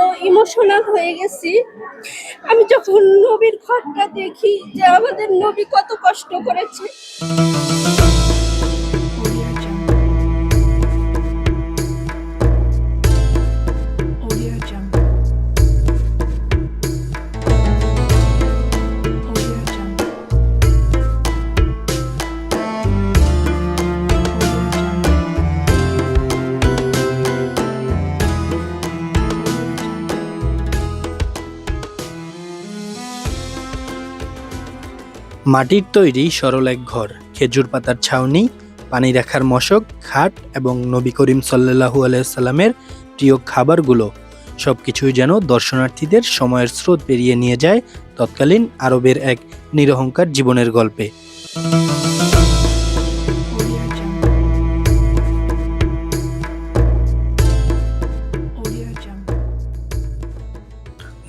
পুরো ইমোশনাল হয়ে গেছি। আমি যখন নবীর ঘরটা দেখি যে আমাদের নবী কত কষ্ট করেছে। মাটির তৈরি সরল এক ঘর, খেজুর পাতার ছাউনি, পানি রাখার মশক, খাট এবং নবী করিম সাল্লাহু আলাইসাল্লামের প্রিয় খাবারগুলো। সব কিছুই যেন দর্শনার্থীদের সময়ের স্রোত পেরিয়ে নিয়ে যায় তৎকালীন আরবের এক নিরহংকার জীবনের গল্পে।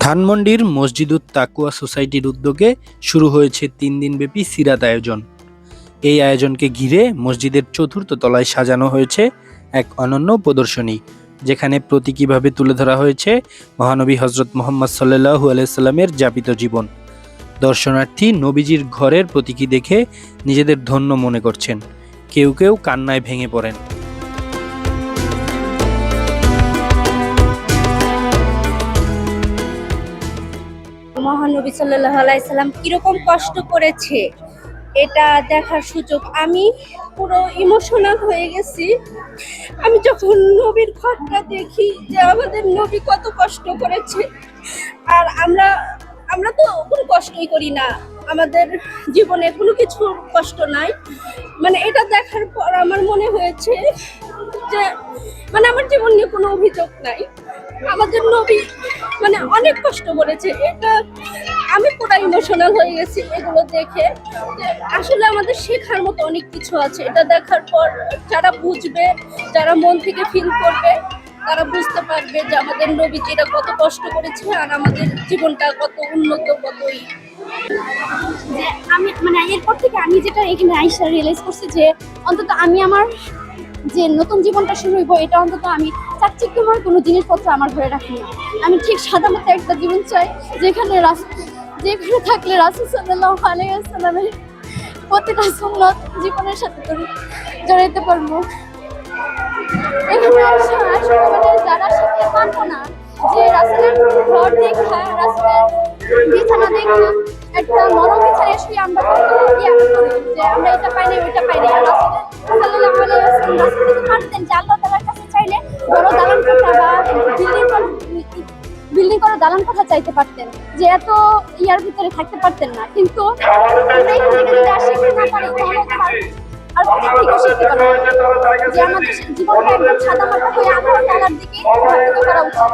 ধানমন্ডির মসজিদুত তাকুয়া সোসাইটির উদ্যোগে শুরু হয়েছে তিন দিনব্যাপী সিরাত আয়োজন। এই আয়োজনকে ঘিরে মসজিদের চতুর্থ তলায় সাজানো হয়েছে এক অনন্য প্রদর্শনী, যেখানে প্রতীকীভাবে তুলে ধরা হয়েছে মহানবী হজরত মোহাম্মদ সাল্লাহু আলাইসাল্লামের যাপিত জীবন। দর্শনার্থী নবীজির ঘরের প্রতীকী দেখে নিজেদের ধন্য মনে করছেন। কেউ কেউ কান্নায় ভেঙে পড়েন। মহানবী সাল্লাহ আলাইসাল্লাম কীরকম কষ্ট করেছে, এটা দেখার সুযোগ। আমি পুরো ইমোশনাল হয়ে গেছি। আমি যখন নবীর ঘরটা দেখি যে আমাদের নবী কত কষ্ট করেছে, আর আমরা আমরা তো কোনো কষ্টই করি না। আমাদের জীবনে কোনো কিছু কষ্ট নাই। মানে এটা দেখার পর আমার মনে হয়েছে যে মানে আমার জীবন নিয়ে কোনো অভিযোগ নাই। আমাদের নবী মানে অনেক কষ্ট করেছে। এটা আমি পুরো ইমোশনাল হয়ে গেছি এগুলো দেখে। আসলে আমাদের শেখার মতো অনেক কিছু আছে। এটা দেখার পর যারা বুঝবে, যারা মন থেকে ফিল করবে, তারা বুঝতে পারবে যে আমাদের নবীজিরা কত কষ্ট করেছে আর আমাদের জীবনটা কত উন্নত, কতই। যে আমি মানে এরপর থেকে আমি যেটা এখানে আইসা রিয়েলাইজ করছি যে অন্তত আমি আমার যে নতুন জীবনটা শুরু হইব, এটা অন্তত আমি চাকচিক্যময় কোনো জিনিসপত্র আমার ঘরে রাখি না। আমি ঠিক মতো একটা জীবন চাই, যেখানে রাস- যেখানে থাকলে রাসুল সাল্লাহ আলাইসাল্লামের প্রতিটা সুন্নত জীবনের সাথে জড়ি- জড়াইতে পারব। এখানে যারা পারব না, যে বিছানা একটা নরম বিছানায় শুয়ে বড় দালান কোঠা বা বিল্ডিং বিল্ডিং করা দালান কোঠা চাইতে পারতেন, যে এত ইয়ার ভিতরে থাকতে পারতেন না। কিন্তু আমরা আর শিখতে শিখতে পারব যে আমাদের জীবনটা একদম সাদা মাটা হয়ে তাআলার দিকে করা উচিত।